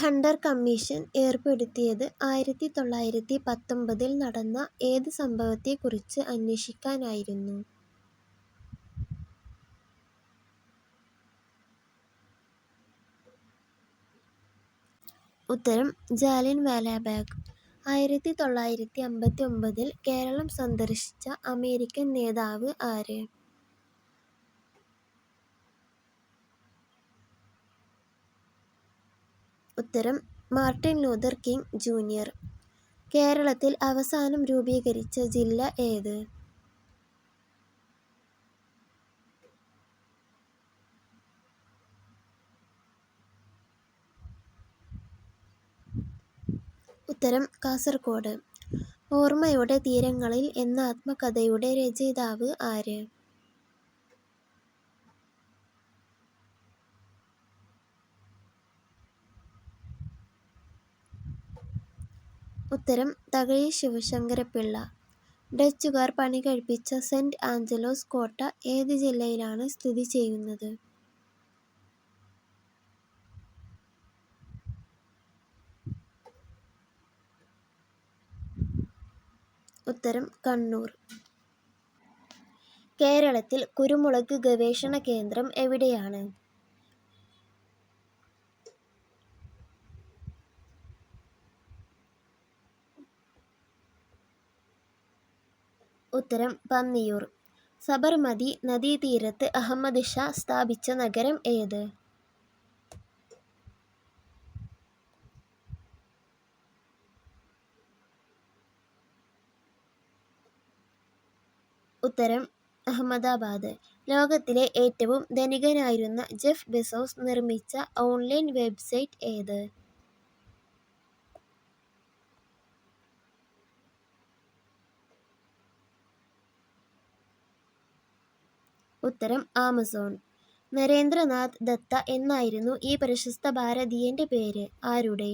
Hunter commission ഏർപ്പെടുത്തിയത് ആയിരത്തി തൊള്ളായിരത്തി പത്തൊമ്പതിൽ നടന്ന ഏത് സംഭവത്തെക്കുറിച്ച് അന്വേഷിക്കാനായിരുന്നു? ഉത്തരം ജാലിയൻ വാലാബാഗ് ആയിരത്തി തൊള്ളായിരത്തി അമ്പത്തി ഒമ്പതിൽ കേരളം സന്ദർശിച്ച അമേരിക്കൻ നേതാവ് ആര്? ഉത്തരം മാർട്ടിൻ ലൂഥർ കിങ് ജൂനിയർ. കേരളത്തിൽ അവസാനം രൂപീകരിച്ച ജില്ല ഏത്? ഉത്തരം കാസർഗോഡ് ഓർമ്മയുടെ തീരങ്ങളിൽ എന്ന ആത്മകഥയുടെ രചയിതാവ് ആര്? ഉത്തരം തകഴി ശിവശങ്കരപ്പിള്ള. ഡച്ചുകാർ പണി കഴിപ്പിച്ച സെന്റ് ആഞ്ചലോസ് കോട്ട ഏത് ജില്ലയിലാണ് സ്ഥിതി ചെയ്യുന്നത്? ഉത്തരം കണ്ണൂർ. കേരളത്തിൽ കുരുമുളക് ഗവേഷണ കേന്ദ്രം എവിടെയാണ്? ഉത്തരം പന്നിയൂർ. സബർമതി നദീതീരത്ത് അഹമ്മദ് ഷാ സ്ഥാപിച്ച നഗരം ഏത്? ഉത്തരം അഹമ്മദാബാദ്. ലോകത്തിലെ ഏറ്റവും ധനികനായിരുന്ന ജെഫ് ബെസോസ് നിർമ്മിച്ച ഓൺലൈൻ വെബ്സൈറ്റ് ഏത്? ഉത്തരം ആമസോൺ. നരേന്ദ്രനാഥ് ദത്ത എന്നായിരുന്നു ഈ പ്രശസ്ത ഭാരതീയന്റെ പേര്. ആരുടെ?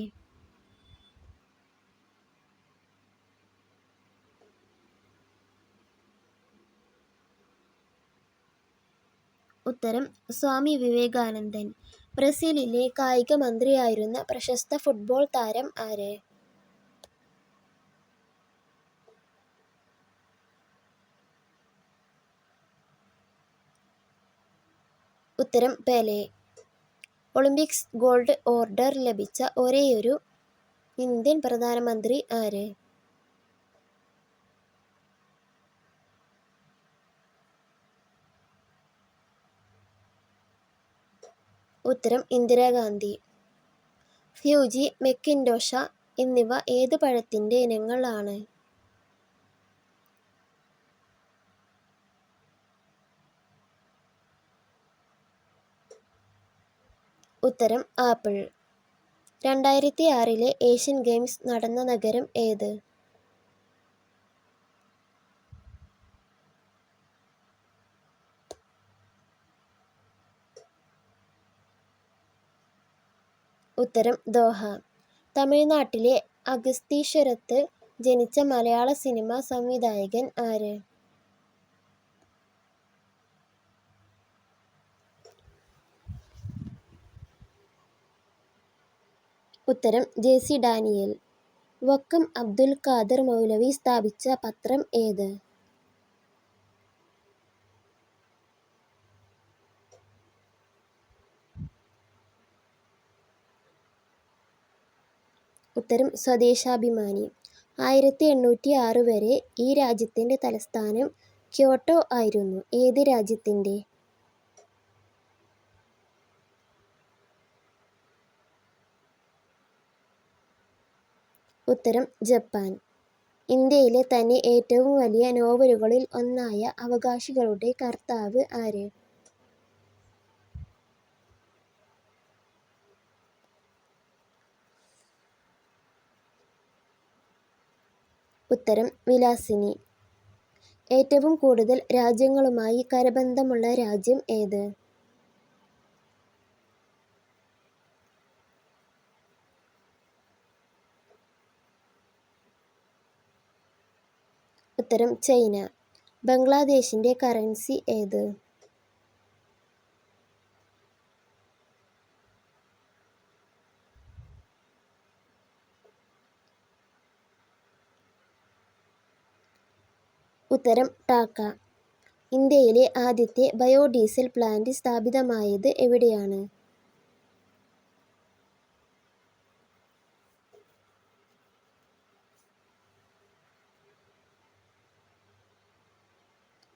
ഉത്തരം സ്വാമി വിവേകാനന്ദൻ. ബ്രസീലിലെ കായിക മന്ത്രിയായിരുന്ന പ്രശസ്ത ഫുട്ബോൾ താരം ആര്? ഉത്തരം പെലെ. ഒളിമ്പിക്സ് ഗോൾഡ് ഓർഡർ ലഭിച്ച ഒരേയൊരു ഇന്ത്യൻ പ്രധാനമന്ത്രി ആര്? ഉത്തരം ഇന്ദിരാഗാന്ധി. ഫ്യൂജി, മെക്കിൻഡോഷ എന്നിവ ഏത് പഴത്തിന്റെ ഇനങ്ങൾ ഉത്തരം ആപ്പിൾ. രണ്ടായിരത്തി ആറിലെ ഏഷ്യൻ ഗെയിംസ് നടന്ന നഗരം ഏത്? ഉത്തരം ദോഹ. തമിഴ്നാട്ടിലെ അഗസ്തീശ്വരത്ത് ജനിച്ച മലയാള സിനിമാ സംവിധായകൻ ആര്? ഉത്തരം ജെ. സി. ഡാനിയേൽ. വക്കം അബ്ദുൽ ഖാദർ മൗലവി സ്ഥാപിച്ച പത്രം ഏത്? ഉത്തരം സ്വദേശാഭിമാനി. ആയിരത്തി എണ്ണൂറ്റി ആറ് വരെ ഈ രാജ്യത്തിന്റെ തലസ്ഥാനം ക്യോട്ടോ ആയിരുന്നു. ഏത് രാജ്യത്തിന്റെ? ഉത്തരം ജപ്പാൻ. ഇന്ത്യയിലെ തന്നെ ഏറ്റവും വലിയ നോവലുകളിൽ ഒന്നായ അവകാശികളുടെ കർത്താവ് ആര്? ഉത്തരം വിലാസിനി. ഏറ്റവും കൂടുതൽ രാജ്യങ്ങളുമായി കരബന്ധമുള്ള രാജ്യം ഏത്? ഉത്തരം ചൈന. ബംഗ്ലാദേശിന്റെ കറൻസി ഏത്? ഉത്തരം ടാക്ക. ഇന്ത്യയിലെ ആദ്യത്തെ ബയോഡീസൽ പ്ലാന്റ് സ്ഥാപിതമായത് എവിടെയാണ്?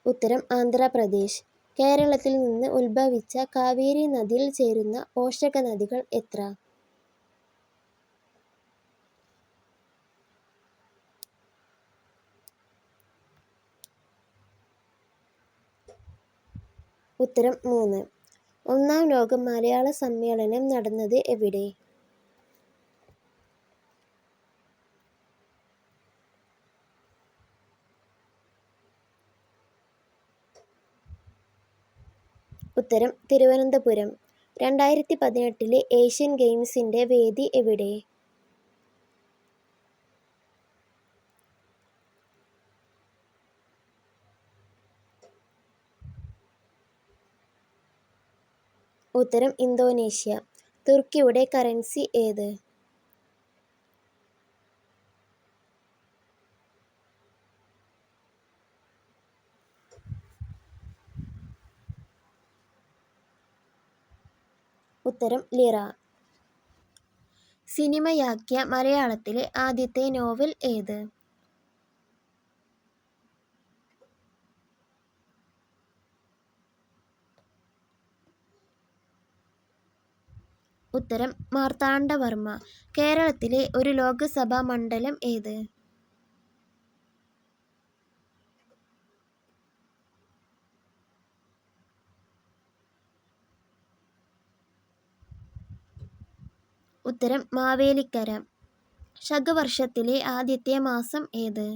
ഉത്തരം ആന്ധ്രാപ്രദേശ്. കേരളത്തിൽ നിന്ന് ഉത്ഭവിച്ച കാവേരി നദിയിൽ ചേരുന്ന പോഷകനദികൾ എത്ര? ഉത്തരം മൂന്ന്. ഒന്നാം ലോക മലയാള സമ്മേളനം നടന്നത് എവിടെ? ഉത്തരം തിരുവനന്തപുരം. രണ്ടായിരത്തി പതിനെട്ടിലെ ഏഷ്യൻ ഗെയിംസിന്റെ വേദി എവിടെ? ഉത്തരം ഇന്തോനേഷ്യ. തുർക്കിയുടെ കറൻസി ഏത്? ഉത്തരം ലിറ. സിനിമയാക്കിയ മലയാളത്തിലെ ആദ്യത്തെ നോവൽ ഏത്? ഉത്തരം മാർത്താണ്ഡവർമ്മ. കേരളത്തിലെ ഒരു ലോകസഭാ മണ്ഡലം ഏത്? ഉത്തരം മാവേലിക്കര. ശകവർഷത്തിലെ ആദ്യത്തെ മാസം ഏത്?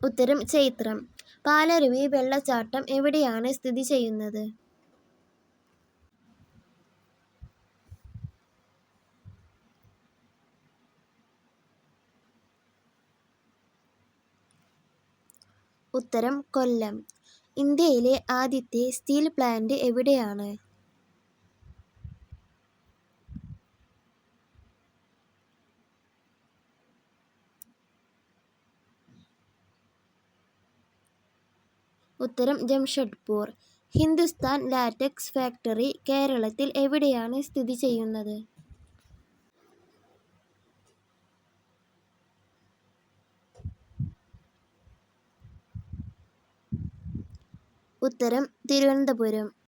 ഉത്തരം ചൈത്രം. പാലരുവി വെള്ളച്ചാട്ടം എവിടെയാണ് സ്ഥിതി ചെയ്യുന്നത്? ഉത്തരം കൊല്ലം. ഇന്ത്യയിലെ ആദ്യത്തെ സ്റ്റീൽ പ്ലാന്റ് എവിടെയാണ്? ഉത്തരം ജംഷഡ്പൂർ. ഹിന്ദുസ്ഥാൻ ലാറ്റക്സ് ഫാക്ടറി കേരളത്തിൽ എവിടെയാണ് സ്ഥിതി ചെയ്യുന്നത്? ഉത്തരം തിരുവനന്തപുരം.